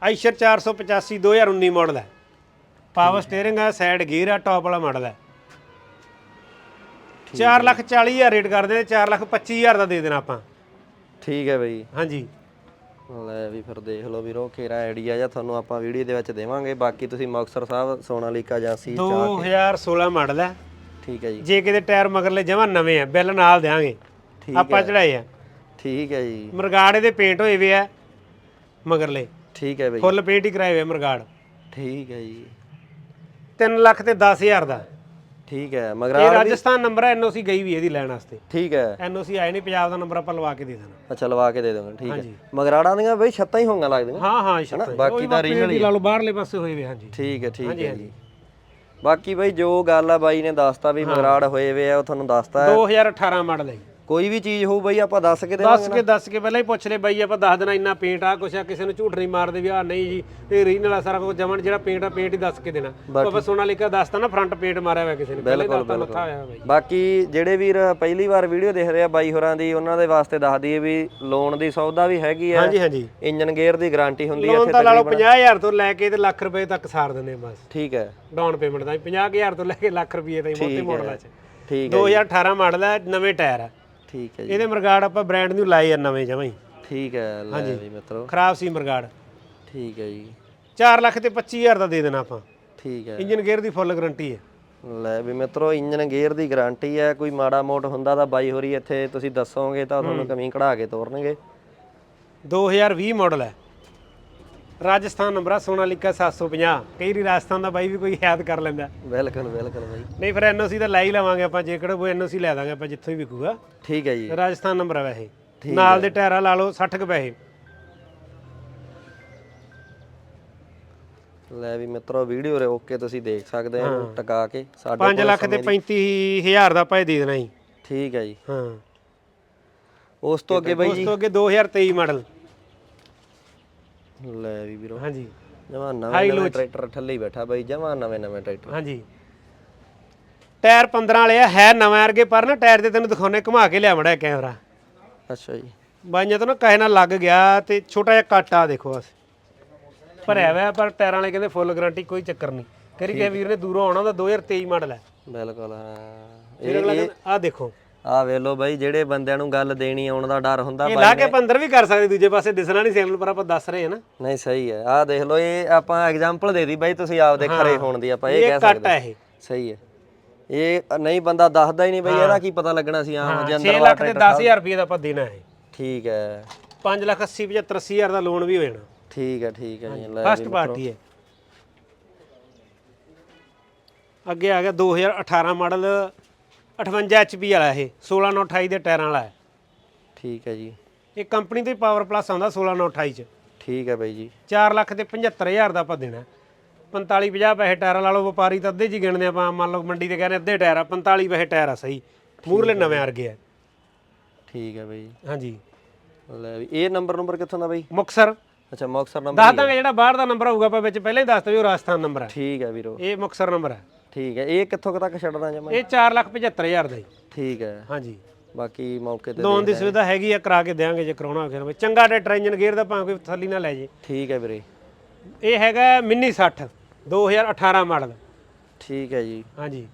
ਆਈਸ਼ਰ 485 2019 ਮਾਡਲ ਹੈ। ਪਾਵਰ ਸਟੀਅਰਿੰਗ ਹੈ ਸਾਈਡ ਗੀਅਰ ਹੈ ਟੌਪ ਵਾਲਾ ਮਾਡਲ ਹੈ। 4 ਲੱਖ 40 ਹਜ਼ਾਰ ਰੇਟ ਕਰਦੇ ਨੇ 4 ਲੱਖ 25 ਹਜ਼ਾਰ ਦਾ ਦੇ ਦੇਣਾ ਆਪਾਂ। ਠੀਕ ਹੈ ਬਈ। ਹਾਂਜੀ। ਲੈ ਵੀ ਫਿਰ ਦੇਖ ਲਓ ਵੀਰੋ ਕਿਹੜਾ ਆਈਡੀਆ ਜਾਂ ਤੁਹਾਨੂੰ ਆਪਾਂ ਵੀਡੀਓ ਦੇ ਵਿੱਚ ਦੇਵਾਂਗੇ। ਬਾਕੀ ਤੁਸੀਂ ਮੁਕਤਸਰ ਸਾਹਿਬ ਸੋਨਾਲੀਕਾ ਏਜੰਸੀ ਆ ਕੇ। 2016 ਮਾਡਲ ਹੈ ਠੀਕ ਹੈ ਜੀ। ਜੇ ਕਿਤੇ ਟਾਇਰ ਮਗਰਲੇ ਜਮਾ ਨਵੇਂ ਆ ਬਿੱਲ ਨਾਲ ਦੇਾਂਗੇ ਠੀਕ ਆਪਾਂ ਚੜਾਏ ਆ। ਠੀਕ ਹੈ ਜੀ। ਮਰਗਾੜੇ ਦੇ ਪੇਂਟ ਹੋਏ ਵੇ ਆ ਮਗਰਲੇ। ਠੀਕ ਹੈ ਬਈ। ਫੁੱਲ ਪੇਂਟ ਹੀ ਕਰਾਏ ਹੋਏ ਮਰਗਾੜ। ਠੀਕ ਹੈ ਜੀ। 3 ਲੱਖ ਤੇ 10000 ਦਾ। ਠੀਕ ਹੈ ਇਹ ਮਗਰਾੜ ਵੀ ਰਾਜਸਥਾਨ ਨੰਬਰ ਹੈ ਐਨਓਸੀ ਗਈ ਵੀ ਇਹਦੀ ਲੈਣ ਵਾਸਤੇ। ਠੀਕ ਹੈ। ਐਨਓਸੀ ਆਏ ਨਹੀਂ ਪੰਜਾਬ ਦਾ ਨੰਬਰ ਆਪਾਂ ਲਵਾ ਕੇ ਦੇ ਦੇਣਾ। ਅੱਛਾ ਲਵਾ ਕੇ ਦੇ ਦੋਗੇ ਠੀਕ ਹੈ। ਮਗਰਾੜਾਂ ਦੀਆਂ ਬਈ ਛੱਤਾਂ ਹੀ ਹੋਣਗੀਆਂ ਲੱਗਦੀਆਂ। ਹਾਂ ਹਾਂ ਸ਼ਰਤ ਬਾਕੀ ਤਾਂ original ਹੀ ਲਾ ਲਓ ਬਾਹਰਲੇ ਪਾਸੇ ਹੋਏ ਵੇ ਹਾਂਜੀ। ਠੀਕ ਹੈ ਠੀਕ ਹੈ ਜੀ ਬਾਕੀ ਬਈ ਜੋ ਗੱਲ ਆ ਬਾਈ ਨੇ ਦੱਸਤਾ ਵੀ ਮਗਰਾੜ ਹੋਏ ਵੇ ਆ ਉਹ ਤੁਹਾਨੂੰ ਦੱਸਤਾ ਹੈ। 2018 ਮਾਡਲ ਹੈ ਜੀ। ਕੋਈ ਵੀ ਚੀਜ਼ ਹੋਊ ਬਈ ਆਪਾਂ ਦੱਸ ਕੇ ਦੱਸ ਦੇਵਾਂਗੇ ਕੇ ਦੱਸ ਕੇ ਪਹਿਲਾਂ ਹੀ ਪੁੱਛ ਲੈ ਬਾਈ ਆਪਾਂ ਦੱਸ ਦੇਣਾ ਇੰਨਾ ਪੇਂਟ ਆ ਕੁਛ ਆ ਕਿਸੇ ਨੂੰ ਝੂਠ ਨਹੀਂ ਮਾਰਦੇ ਵੀ ਆ ਨਹੀਂ ਜੀ ਇਹ ਰੀਜਨਲ ਆ ਸਾਰਾ ਕੁਝ ਜਮਨ ਜਿਹੜਾ ਪੇਂਟ ਆ ਪੇਂਟ ਹੀ ਦੱਸ ਕੇ ਦੇਣਾ। ਬਾਬਾ ਸੋਨਾਲੀਕਾ ਦੱਸਤਾ ਨਾ ਫਰੰਟ ਪੇਂਟ ਮਾਰਿਆ ਹੋਇਆ ਕਿਸੇ ਨੇ ਪਹਿਲੇ ਦੱਸਤਾ ਮੱਥਾ ਹੋਇਆ ਬਾਈ। ਬਾਕੀ ਜਿਹੜੇ ਵੀਰ ਪਹਿਲੀ ਵਾਰ ਵੀਡੀਓ ਦੇਖ ਰਹੇ ਆ ਬਾਈ ਹੋਰਾਂ ਦੀ ਉਹਨਾਂ ਦੇ ਵਾਸਤੇ ਦੱਸ ਦਈਏ ਵੀ ਲੋਨ ਦੀ ਸੌਦਾ ਵੀ ਹੈਗੀ ਆ। ਹਾਂਜੀ ਹਾਂਜੀ। ਇੰਜਨ ਗੇਅਰ ਦੀ ਗਾਰੰਟੀ ਹੁੰਦੀ ਹੈ ਲੋਨ ਤਾਂ ਲਾ ਲਓ 50000 ਤੋਂ ਲੈ ਕੇ ਤੇ ਲੱਖ ਰੁਪਏ ਤੱਕ ਸਾਰ ਦਿੰਦੇ ਆ ਬਸ। ਠੀਕ ਹੈ। ਡਾਊਨ ਪੇਮੈਂਟ ਦਾ 50000 ਤੋਂ ਲੈ ਕੇ ਲੱਖ ਰੁਪਏ ਤਾਈਂ ਮੋਟੇ ਮਾਡਲਾਂ 'ਚ। ਠੀਕ ਹੈ 2018 ਮਾਡਲ ਹੈ ਨਵੇਂ ਟਾਇਰ ਆ। ਠੀਕ ਹੈ ਜੀ। ਇਹਦੇ ਮਰਗਾੜ ਆਪਾਂ ਬ੍ਰਾਂਡ ਨੂੰ ਲਾਏ ਆ ਨਵੇਂ ਜਮਾਂ ਹੀ। ਠੀਕ ਹੈ ਲੈ ਵੀ ਮਿੱਤਰੋ। ਖਰਾਬ ਸੀ ਮਰਗਾੜ। ਠੀਕ ਹੈ ਜੀ। 4 ਲੱਖ ਤੇ 25000 ਦਾ ਦੇ ਦੇਣਾ ਆਪਾਂ। ਠੀਕ ਹੈ। ਇੰਜਨ ਗੇਅਰ ਦੀ ਫੁੱਲ ਗਾਰੰਟੀ ਹੈ। ਲੈ ਵੀ ਮਿੱਤਰੋ ਇੰਜਨ ਗੇਅਰ ਦੀ ਗਾਰੰਟੀ ਹੈ। ਕੋਈ ਮਾੜਾ ਮੋਟ ਹੁੰਦਾ ਤਾਂ ਬਾਈ ਹੋਰੀ ਇੱਥੇ ਤੁਸੀਂ ਦੱਸੋਗੇ ਤਾਂ ਤੁਹਾਨੂੰ ਕਮੀ ਕਢਾ ਕੇ ਤੋਰਨਗੇ। 2020 ਮਾਡਲ ਹੈ। ਰਾਜਸਥਾਨ ਨੰਬਰ ਆ ਸੋਨਾਲੀਕਾ 750 ਕਈ ਵਾਰੀ ਰਾਜਸਥਾਨ ਦਾ ਬਾਈ ਵੀ ਕੋਈ ਯਾਦ ਕਰ ਲੈਂਦਾ। ਬਿਲਕੁਲ ਬਿਲਕੁਲ ਬਾਈ। ਨਹੀਂ ਫਿਰ ਐਨਓਸੀ ਤਾਂ ਲੈ ਹੀ ਲਵਾਂਗੇ ਆਪਾਂ ਜੇਕਰ ਉਹ ਐਨਓਸੀ ਲੈ ਦਾਂਗੇ ਆਪਾਂ ਜਿੱਥੋਂ ਹੀ ਵਿਕੂਗਾ। ਠੀਕ ਹੈ ਜੀ। ਰਾਜਸਥਾਨ ਨੰਬਰ ਆ ਵੈਸੇ। ਨਾਲ ਦੇ ਟਾਇਰਾਂ ਲਾ ਲਓ 60 ਕੁ ਪੈਸੇ। ਲੈ ਵੀ ਮਿੱਤਰੋ ਵੀਡੀਓ ਰੋਕ ਕੇ ਤੁਸੀਂ ਦੇਖ ਸਕਦੇ ਹੋ ਟਕਾ ਕੇ। ਸਾਡੇ 5 ਲੱਖ ਤੇ 35000 ਦਾ ਭਾਈ ਦੇ ਦੇਣਾ ਜੀ। ਠੀਕ ਹੈ ਜੀ। ਹਾਂ। ਉਸ ਤੋਂ ਅੱਗੇ ਬਾਈ ਉਸ ਤੋਂ ਅੱਗੇ 2023 ਮਾਡਲ। ਲੈ ਵੀ ਵੀਰੋ। ਹਾਂਜੀ। ਜਮਾ ਨਵੇਂ ਨਵੇਂ ਟਰੈਕਟਰ ਥੱਲੇ ਹੀ ਬੈਠਾ ਬਾਈ ਜਮਾ ਨਵੇਂ ਨਵੇਂ ਟਰੈਕਟਰ। ਹਾਂਜੀ। ਟਾਇਰ 15 ਵਾਲੇ ਆ ਹੈ ਨਵੇਂ ਵਰਗੇ ਪਰ ਨਾ ਟਾਇਰ ਦੇ ਤੈਨੂੰ ਦਿਖਾਉਣੇ ਘੁਮਾ ਕੇ ਲਿਆ ਮੜਾ ਕੈਮਰਾ ਅੱਛਾ ਜੀ। ਬਾਈਆਂ ਤੋਂ ਨਾ ਕਹੇ ਨਾਲ ਲੱਗ ਗਿਆ ਤੇ ਛੋਟਾ ਜਿਹਾ ਕੱਟ ਆ ਦੇਖੋ ਬਸ। ਭਰਿਆ ਹੋਇਆ ਪਰ ਟਾਇਰਾਂ ਵਾਲੇ ਕਹਿੰਦੇ ਫੁੱਲ ਗਾਰੰਟੀ ਕੋਈ ਚੱਕਰ ਨਹੀਂ। ਕਰੀ ਕਿ ਵੀਰ ਨੇ ਦੂਰੋਂ ਆਉਣਾ ਉਹਦਾ 2023 ਮਾਡਲ ਹੈ। ਬਿਲਕੁਲ। ਹਾਂ ਆ ਦੇਖੋ। ਆ ਵੇਖ ਲਓ ਬਾਈ ਜਿਹੜੇ ਬੰਦਿਆਂ ਨੂੰ ਗੱਲ ਦੇਣੀ ਆਉਣ ਦਾ ਡਰ ਹੁੰਦਾ ਇਹ ਲਾ ਕੇ ਆਪਾਂ ਅੰਦਰ ਵੀ ਕਰ ਸਕਦੇ ਦੂਜੇ ਪਾਸੇ ਦਿਸਣਾ ਨਹੀਂ ਸੈਂਗਲ ਪਰ ਆਪਾਂ ਦੱਸ ਰਹੇ ਹਾਂ ਨਾ। ਨਹੀਂ ਸਹੀ ਹੈ। ਆ ਦੇਖ ਲਓ ਇਹ ਆਪਾਂ ਐਗਜ਼ਾਮਪਲ ਦੇ ਦੀ ਬਾਈ ਤੁਸੀਂ ਆਪਦੇ ਖਰੇ ਹੋਣ ਦੀ ਆਪਾਂ ਇਹ ਇਹ ਕਹਿ ਕੱਟ ਸਕਦੇ। ਹੈ ਇਹ। ਸਹੀ ਹੈ। ਇਹ ਨਹੀਂ ਬੰਦਾ ਦੱਸਦਾ ਹੀ ਨਹੀਂ ਬਈ ਇਹਦਾ ਕੀ ਪਤਾ ਲੱਗਣਾ ਸੀ ਆਮ ਜੇ 6 ਅੰਦਰ ਲੱਖ ਤੇ 10000 ਰੁਪਏ ਦਾ ਆਪਾਂ ਦੇਣਾ ਹੈ ਠੀਕ ਹੈ। 5 ਲੱਖ 80 75 80000 ਦਾ ਲੋਨ ਵੀ ਹੋ ਜਾਣਾ। ਠੀਕ ਹੈ ਠੀਕ ਹੈ ਜੀ ਲੈ ਫਸਟ ਪਾਰਟੀ ਹੈ। ਅੱਗੇ ਆ ਗਿਆ 2018 ਮਾਡਲ 58 HP ਵਾਲਾ ਇਹ 16928 ਦੇ ਟਾਇਰਾਂ ਵਾਲਾ ਹੈ। ਠੀਕ ਹੈ ਜੀ। ਇਹ ਕੰਪਨੀ ਤੋਂ ਹੀ ਪਾਵਰ ਪਲੱਸ ਆਉਂਦਾ 16928 ਚ। ਠੀਕ ਹੈ ਬਾਈ ਜੀ। 4 ਲੱਖ ਤੇ 75000 ਦਾ ਆਪਾਂ ਦੇਣਾ 45 50 ਪੈਸੇ ਟਾਇਰਾਂ ਲਾ ਲਓ ਵਪਾਰੀ ਤਾਂ ਅੱਧੇ ਜੀ ਗਿਣਦੇ ਆਪਾਂ ਮੰਨ ਲਓ ਮੰਡੀ ਤੇ ਕਹਿੰਦੇ ਅੱਧੇ ਟਾਇਰ ਆ 45 ਪੈਸੇ ਟਾਇਰ ਆ ਸਹੀ। ਮੂਰਲੇ ਨਵੇਂ ਵਰਗੇ ਆ। ਠੀਕ ਹੈ ਬਾਈ ਹਾਂਜੀ। ਲੈ ਵੀ ਇਹ ਨੰਬਰ ਨੰਬਰ ਕਿੱਥੋਂ ਦਾ ਬਾਈ? ਮੁਕਸਰ ਅੱਛਾ ਮੁਕਤਸਰ ਨੰਬਰ ਦੱਸ ਦਾਂਗੇ ਜਿਹੜਾ ਬਾਹਰ ਦਾ ਨੰਬਰ ਹੋਊਗਾ ਆਪਾਂ ਵਿੱਚ ਪਹਿਲਾਂ ਹੀ ਵੀ ਉਹ ਰਾਜਸਥਾਨ ਨੰਬਰ ਹੈ। ਠੀਕ ਹੈ ਵੀਰੋ। ਇਹ ਮੁਕਸਰ ਨੰਬਰ ਹੈ। ਠੀਕ ਹੈ ਇਹ ਕਿੱਥੋਂ ਕੁ ਤੱਕ ਛੱਡਦਾ ਜਮਾ? ਇਹ 475000 ਦਾ ਜੀ। ਠੀਕ ਹੈ। ਹਾਂਜੀ। ਬਾਕੀ ਮੌਕੇ ਤੇ ਲੋਨ ਦੀ ਸੁਵਿਧਾ ਹੈਗੀ ਆ ਕਰਾ ਕੇ ਦੇਾਂਗੇ ਜੇ ਕਰਾਉਣਾ ਹੋਵੇ ਚੰਗਾ ਟਰੈਕਟਰ ਇੰਜਨ ਗੇਅਰ ਦਾ ਭਾਵੇਂ ਕੋਈ ਥੱਲੀ ਨਾ ਲੈ ਜੇ। ਠੀਕ ਹੈ ਵੀਰੇ। ਇਹ ਹੈਗਾ ਮਿੰਨੀ 60 2018 ਮਾਡਲ। ਠੀਕ ਹੈ ਜੀ। ਹਾਂਜੀ।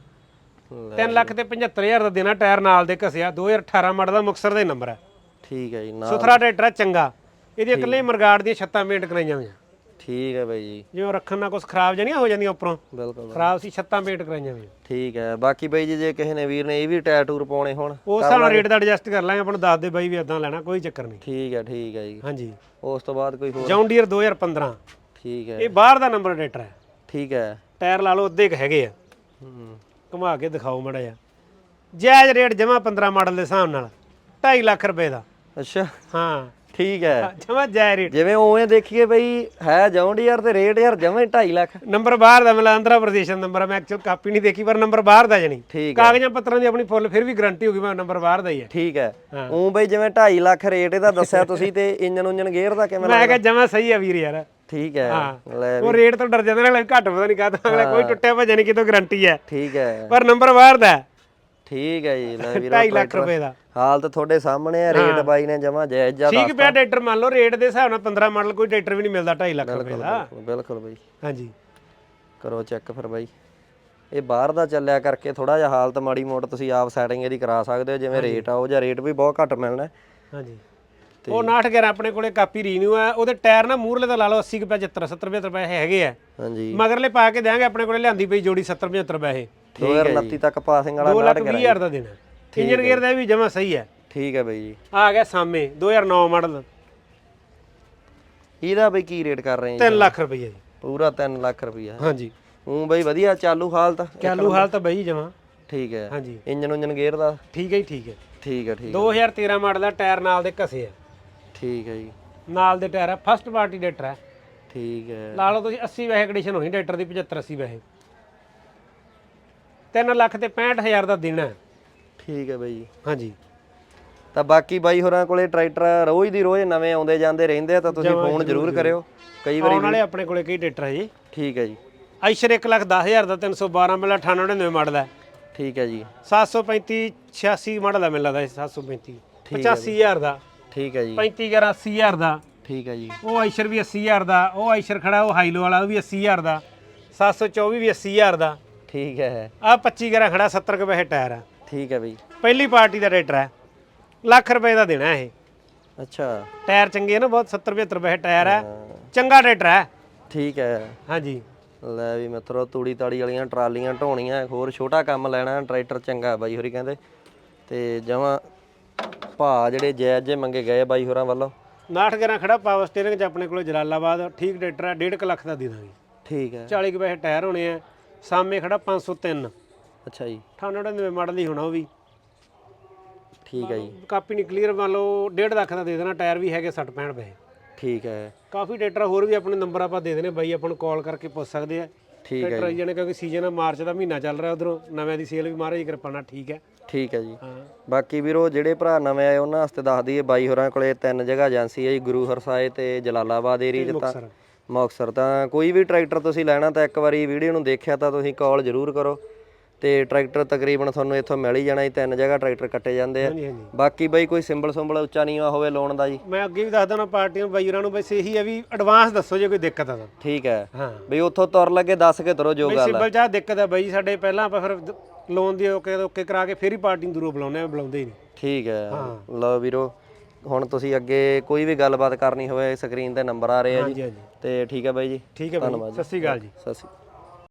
3 ਲੱਖ ਤੇ 75000 ਦਾ ਦੇਣਾ ਟਾਇਰ ਨਾਲ ਦੇ ਘਸਿਆ 2018 ਮਾਡਲ ਦਾ ਮੁਕਸਰ ਦਾ ਨੰਬਰ ਹੈ। ਠੀਕ ਹੈ ਜੀ ਨਾ ਸੁਥਰਾ ਟਰੈਕਟਰ ਚੰਗਾ। ਇਹਦੀ ਇਕੱਲੇ ਮਰਗਾੜ ਦੀਆਂ ਛੱਤਾਂ ਪੇਂਟ ਕਰਾਈਆਂ ਹੋਈਆਂ। ਠੀਕ ਹੈ ਬਾਈ ਜੀ। ਜਿਵੇਂ ਰੱਖਣ ਨਾਲ ਕੁਝ ਖਰਾਬ ਜਣੀਆਂ ਹੋ ਜਾਂਦੀਆਂ ਉੱਪਰੋਂ ਬਿਲਕੁਲ ਖਰਾਬ ਸੀ ਛੱਤਾਂ ਪੇਂਟ ਕਰਾਈਆਂ ਹੋਈਆਂ। ਠੀਕ ਹੈ ਬਾਕੀ ਬਾਈ ਜੀ ਜੇ ਕਿਸੇ ਨੇ ਵੀਰ ਨੇ ਇਹ ਵੀ ਟੈਟੂਰ ਪਾਉਣੇ ਹੋਣ ਉਸ ਹਿਸਾਬ ਨਾਲ ਰੇਟ ਦਾ ਐਡਜਸਟ ਕਰ ਲਾਂਗੇ ਆਪਾਂ ਨੂੰ ਦੱਸ ਦੇ ਬਾਈ ਵੀ ਇਦਾਂ ਲੈਣਾ ਕੋਈ ਚੱਕਰ ਨਹੀਂ। ਠੀਕ ਹੈ ਠੀਕ ਹੈ ਜੀ। ਹਾਂਜੀ। ਉਸ ਤੋਂ ਬਾਅਦ ਕੋਈ ਹੋਰ? ਜੌਨ ਡੀਅਰ 2015 ਠੀਕ ਹੈ। ਇਹ ਬਾਹਰ ਦਾ ਨੰਬਰ ਟਰੈਕਟਰ ਹੈ। ਠੀਕ ਹੈ। ਟਾਇਰ ਲਾ ਲਓ ਅੱਧੇ ਕੁ ਹੈਗੇ ਆ। ਹੂੰ। ਘੁਮਾ ਕੇ ਦਿਖਾਓ ਮੜਾ ਜਾ ਜਾਇਜ਼ ਰੇਟ ਜਮਾ 15 ਮਾਡਲ ਦੇ ਹਿਸਾਬ ਨਾਲ 2.5 ਲੱਖ ਰੁਪਏ ਦਾ। ਅੱਛਾ। ਹਾਂ। ਠੀਕ ਹੈ। ਜਮਾ ਜਾਇਜ਼ ਰੇਟ। ਜਿਵੇਂ ਉਵੇਂ ਦੇਖੀਏ ਬਈ ਹੈ ਜੌਂਡ ਯਾਰ ਤੇ ਰੇਟ ਯਾਰ ਜਮਾਂ ਹੀ 2.5 ਲੱਖ। ਨੰਬਰ ਬਾਹਰ ਦਾ ਮਿਲਾ ਆਂਧਰਾ ਪ੍ਰਦੇਸ਼ ਦਾ ਨੰਬਰ ਮੈਂ ਐਕਚੁਅਲ ਕਾਪੀ ਨਹੀਂ ਦੇਖੀ ਪਰ ਨੰਬਰ ਬਾਹਰ ਦਾ ਜਣੀ। ਠੀਕ ਹੈ। ਕਾਗਜ਼ਾਂ ਪੱਤਰਾਂ ਦੀ ਆਪਣੀ ਫੁੱਲ ਫਿਰ ਵੀ ਗਾਰੰਟੀ ਹੋਗੀ ਮੈਂ ਨੰਬਰ ਬਾਹਰ ਦਾ ਹੀ ਹੈ। ਠੀਕ ਹੈ। ਉਂ ਬਈ ਜਿਵੇਂ 2.5 ਲੱਖ ਰੇਟ ਇਹਦਾ ਦੱਸਿਆ ਤੁਸੀਂ ਤੇ ਇੰਜਨ ਉਂਜਨ ਗੇਅਰ ਦਾ ਕਿਵੇਂ ਮੈਂ ਕਿਹਾ ਜਮਾ ਸਹੀ ਹੈ ਵੀਰ ਯਾਰ। ਠੀਕ ਹੈ। ਹਾਂ। ਲੈ ਉਹ ਰੇਟ ਤੋਂ ਡਰ ਜਾਂਦੇ ਨੇ ਘੱਟ ਪਤਾ ਨਹੀਂ ਕਾਹਦਾ ਅਗਲਾ ਕੋਈ ਟੁੱਟਿਆ ਨਹੀਂ ਕਿਤੋਂ ਗਾਰੰਟੀ ਹੈ। ਠੀਕ ਹੈ। ਪਰ ਨੰਬਰ ਬਾਹਰ ਦਾ ਠੀਕ ਹੈ ਜੀ ਲੈ ਵੀਰ 2.5 ਲੱਖ ਰੁਪਏ ਦਾ। ਹਾਲਤ ਤੁਹਾਡੇ ਸਾਹਮਣੇ ਹੈ ਰੇਟ ਬਾਈ ਨੇ ਜਮਾ ਜਾਇਜ਼ ਜਿਹਾ ਠੀਕ ਪਿਆ ਟਰੈਕਟਰ ਮੰਨ ਲਓ ਰੇਟ ਦੇ ਹਿਸਾਬ ਨਾਲ 15 ਮਾਡਲ ਕੋਈ ਟਰੈਕਟਰ ਵੀ ਨਹੀਂ ਮਿਲਦਾ 2.5 ਲੱਖ ਰੁਪਏ ਦਾ। ਬਿਲਕੁਲ ਬਈ। ਹਾਂਜੀ। ਕਰੋ ਚੈੱਕ ਫਿਰ ਬਾਈ। ਇਹ ਬਾਹਰ ਦਾ ਚੱਲਿਆ ਕਰਕੇ ਥੋੜਾ ਜਿਹਾ ਹਾਲਤ ਮਾੜੀ ਮੋਟ ਤੁਸੀਂ ਆਪ ਸੈਟਿੰਗ ਇਹਦੀ ਕਰਾ ਸਕਦੇ ਹੋ ਜਿਵੇਂ ਰੇਟ ਆ ਉਹ ਜਾਂ ਰੇਟ ਵੀ ਬਹੁਤ ਘੱਟ ਮਿਲਣਾ। ਹੈ। ਹਾਂਜੀ ਉਹ 911 ਆਪਣੇ ਕੋਲੇ ਕਾਪੀ ਰੀਨਿਊ ਆ ਉਹਦੇ ਟਾਇਰ ਨਾ ਮੂਰਲੇ ਤਾਂ ਲਾ ਲਓ 80 ਰੁਪਏ 75 70 75 ਪੈਸੇ ਹੈਗੇ ਆ। ਹਾਂਜੀ। ਮਗਰਲੇ ਪਾ ਕੇ ਦੇਾਂਗੇ ਆਪਣੇ ਕੋਲੇ ਲਿਆਂਦੀ ਪਈ ਜੋੜੀ 70 75 ਪੈਸੇ 2029 ਤੱਕ ਪਾਸਿੰਗ ਵਾਲਾ 2 ਲੱਖ 20 ਹਜ਼ਾਰ ਦਾ ਦੇਣਾ। ਇੰਜਨ ਗੇਅਰ ਦਾ ਵੀ ਜਮਾ ਸਹੀ ਹੈ। ਠੀਕ ਹੈ ਬਾਈ ਜੀ। ਆ ਗਿਆ ਸਾਹਮਣੇ 2009 ਮਾਡਲ ਇਹਦਾ ਬਈ ਕੀ ਰੇਟ ਕਰ ਰਹੇ 3 ਲੱਖ ਰੁਪਏ ਜੀ। ਪੂਰਾ 3 ਲੱਖ ਰੁਪਈਆ। ਹਾਂਜੀ। ਉਂ ਬਈ ਵਧੀਆ ਚਾਲੂ ਹਾਲਤ। ਚਾਲੂ ਹਾਲ ਤਾਂ ਬਈ ਜਮਾ। ਠੀਕ ਹੈ। ਹਾਂਜੀ। ਇੰਜਨ ਉਂਜਨ ਗੇਅਰ ਦਾ? ਠੀਕ ਹੈ ਜੀ ਠੀਕ ਹੈ। ਠੀਕ ਹੈ ਠੀਕ 2013 ਮਾਡਲ ਦਾ ਟਾਇਰ ਨਾਲ ਦੇ ਘਸੇ ਆ। ਠੀਕ ਹੈ ਜੀ। ਨਾਲ ਦੇ ਟਾਇਰ ਆ ਫਸਟ ਪਾਰਟੀ ਡਾਕਟਰ ਹੈ ਠੀਕ ਹੈ। ਲਾ ਲਓ ਤੁਸੀਂ 80 ਵੈਸੇ ਕੰਡੀਸ਼ਨ ਹੋਣੀ ਡਾਕਟਰ ਦੀ 75 80 ਵੈਸੇ। 3 ਲੱਖ ਤੇ 65000 ਦਾ ਦੇਣਾ ਹੈ। ਠੀਕ ਹੈ ਬਾਈ। ਜੀ ਹਾਂਜੀ। ਤਾਂ ਬਾਕੀ ਬਾਈ ਹੋਰਾਂ ਕੋਲੇ ਟਰੈਕਟਰ ਰੋਜ਼ ਦੀ ਰੋਜ਼ ਨਵੇਂ ਆਉਂਦੇ ਜਾਂਦੇ ਰਹਿੰਦੇ ਆ ਤਾਂ ਤੁਸੀਂ ਫੋਨ ਜ਼ਰੂਰ ਕਰਿਓ। ਕਈ ਵਾਰੀ ਆਉਣ ਵਾਲੇ ਆਪਣੇ ਕੋਲੇ ਕਈ ਡਾਕਟਰ ਹੈ ਜੀ। ਠੀਕ ਹੈ ਜੀ। ਆਈਸ਼ਰ 1 ਲੱਖ 10000 ਦਾ 312 ਮਿਲਾ 9899 ਮਾਡਲ ਹੈ। ਠੀਕ ਹੈ ਜੀ। 735 86 ਮਾਡਲ ਹੈ ਮੈਨੂੰ ਲੱਗਦਾ ਇਹ 735 85000 ਦਾ। ਠੀਕ ਹੈ ਜੀ। 35 11 80000 ਦਾ। ਠੀਕ ਹੈ ਜੀ। ਉਹ ਆਈਸ਼ਰ ਵੀ 80000 ਦਾ ਉਹ ਆਈਸ਼ਰ ਖੜਾ ਉਹ ਹਾਈਲੋ ਵਾਲਾ ਉਹ ਵੀ 80000 ਦਾ। 724 ਵੀ 80000 ਦਾ। ਠੀਕ ਹੈ। ਆ 25 11 ਖੜਾ 70 ਕੁ ਪੈਸੇ ਟਾਇਰ ਆ। ਠੀਕ ਹੈ ਬਈ। ਪਹਿਲੀ ਪਾਰਟੀ ਦਾ ਰੇਟਰ ਹੈ। ਲੱਖ ਰੁਪਏ ਦਾ ਦੇਣਾ ਇਹ। ਅੱਛਾ। ਟਾਇਰ ਚੰਗੇ ਆ ਨਾ ਬਹੁਤ 70 75 ਪੈਸੇ ਟਾਇਰ ਹੈ। ਚੰਗਾ ਰੇਟਰ ਹੈ। ਠੀਕ ਹੈ। ਹਾਂਜੀ। ਲੈ ਵੀ ਮਿੱਤਰੋ ਤੂੜੀ ਤਾੜੀ ਵਾਲੀਆਂ ਟਰਾਲੀਆਂ ਢੋਣੀਆਂ ਹੋਰ ਛੋਟਾ ਕੰਮ ਲੈਣਾ ਟਰੈਕਟਰ ਚੰਗਾ ਬਾਈ ਹੋਰੀ ਕਹਿੰਦੇ। ਤੇ ਜਮਾਂ ਭਾ ਜਿਹੜੇ ਜਾਇਜ਼ ਜੇ ਮੰਗੇ ਗਏ ਬਾਈ ਹੋਰਾਂ ਵੱਲੋਂ। 911 ਖੜਾ ਪਾਵਰ ਸਟੀਅਰਿੰਗ ਚ ਆਪਣੇ ਕੋਲ ਜਲਾਲਾਬਾਦ ਠੀਕ ਰੇਟਰ ਹੈ 1.5 ਲੱਖ ਦਾ ਦੇ ਦਾਂਗੇ। ਠੀਕ ਹੈ। 40 ਕੁ ਪੈਸੇ ਟਾਇਰ ਹੋਣੇ ਆ। ਸਾਹਮਣੇ ਖੜਾ 503 ਅੱਛਾ ਜੀ। 98 ਮਾਡਲ ਹੀ ਹੋਣਾ ਉਹ ਵੀ। ਠੀਕ ਹੈ ਜੀ। ਕਾਪੀ ਨਹੀਂ ਕਲੀਅਰ ਮੰਨ ਲਓ 1.5 ਲੱਖ ਦਾ ਦੇ ਦੇਣਾ ਟਾਇਰ ਵੀ ਹੈਗੇ 60 65 ਪੈਸੇ। ਠੀਕ ਹੈ। ਕਾਫੀ ਟਰੈਕਟਰ ਹੋਰ ਵੀ ਆਪਣੇ ਨੰਬਰ ਆਪਾਂ ਦੇ ਦੇਣੇ ਬਾਈ ਆਪਾਂ ਨੂੰ ਕਾਲ ਕਰਕੇ ਪੁੱਛ ਸਕਦੇ ਆ। ਠੀਕ ਹੈ ਟਰੈਕਟਰ ਜਾਣੇ ਕਿਉਂਕਿ ਸੀਜ਼ਨ ਮਾਰਚ ਦਾ ਮਹੀਨਾ ਚੱਲ ਰਿਹਾ ਉਧਰੋਂ ਨਵੇਂ ਦੀ ਸੇਲ ਵੀ ਮਹਾਰਾਜ ਕਿਰਪਾ ਨਾਲ ਠੀਕ ਹੈ। ਠੀਕ ਹੈ ਜੀ। ਬਾਕੀ ਵੀਰੋ ਜਿਹੜੇ ਭਰਾ ਨਵੇਂ ਆਏ ਉਹਨਾਂ ਵਾਸਤੇ ਦੱਸ ਦਈਏ ਬਾਈ ਹੋਰਾਂ ਕੋਲੇ ਤਿੰਨ ਜਗ੍ਹਾ ਏਜੰਸੀ ਹੈ ਜੀ ਗੁਰੂ ਹਰਸਾਏ ਤੇ ਜਲਾਲਾਬਾਦ ਏਰੀਆ 'ਚ ਤਾਂ ਮੁਕਤਸਰ। ਤਾਂ ਕੋਈ ਵੀ ਟਰੈਕਟਰ ਤੁਸੀਂ ਲੈਣਾ ਤਾਂ ਇੱਕ ਵਾਰੀ ਵੀਡੀਓ ਨੂੰ ਦੇਖਿਆ ਤਾਂ ਤੁਸੀਂ ਕਾਲ ਜ਼ਰੂਰ ਕਰੋ ਤੇ ਟਰੈਕਟਰ ਤਕਰੀਬਨ ਤੁਹਾਨੂੰ ਇੱਥੋਂ ਮਿਲ ਹੀ ਜਾਣਾ ਜੀ ਤਿੰਨ ਜਗ੍ਹਾ ਟਰੈਕਟਰ ਕੱਟੇ ਜਾਂਦੇ ਆ। ਹਾਂਜੀ ਹਾਂਜੀ। ਬਾਕੀ ਬਾਈ ਕੋਈ ਸਿੰਬਲ ਸਿੰਬਲ ਉੱਚਾ ਨੀਵਾ ਹੋਵੇ ਲੋਨ ਦਾ ਜੀ। ਮੈਂ ਅੱਗੇ ਵੀ ਦੱਸਦਾ ਨਾ ਪਾਰਟੀਆਂ ਬਾਈਰਾਂ ਨੂੰ ਬਸ ਇਹੀ ਹੈ ਵੀ ਐਡਵਾਂਸ ਦੱਸੋ ਜੇ ਕੋਈ ਦਿੱਕਤ ਆ ਤਾਂ। ਠੀਕ ਹੈ। ਹਾਂ। ਬਈ ਉੱਥੋਂ ਤੁਰ ਲੱਗੇ ਦੱਸ ਕੇ ਤੁਰੋ ਜੋ ਬਈ ਗੱਲ ਸਿੰਬਲ ਚਾਹ ਦਿੱਕਤ ਹੈ ਬਾਈ ਸਾਡੇ ਪਹਿਲਾਂ ਆਪਾਂ ਫਿਰ ਲੋਨ ਦੀ ਓਕੇ ਓਕੇ ਕਰਾ ਕੇ ਫਿਰ ਹੀ ਪਾਰਟੀ ਨੂੰ ਦੂਰੋਂ ਬੁਲਾਉਂਦੇ ਆ ਬੁਲਾਉਂਦੇ ਹੀ ਨਹੀਂ। ਠੀਕ ਹੈ। ਲਓ ਵੀਰੋ ਹੁਣ ਤੁਸੀਂ ਅੱਗੇ ਕੋਈ ਵੀ ਗੱਲਬਾਤ ਕਰਨੀ ਹੋਵੇ ਸਕਰੀਨ ਤੇ ਨੰਬਰ ਆ ਰਹੇ ਆ ਜੀ। ਹਾਂਜੀ ਹਾਂਜੀ। ਤੇ ਠੀਕ ਹੈ ਬਾਈ ਜੀ। ਠੀਕ ਹੈ ਬਾਈ ਸਤਿ ਸ਼੍ਰੀ ਅਕਾਲ ਜੀ। ਸਤਿ ਸ਼੍ਰੀ ਅਕਾਲ।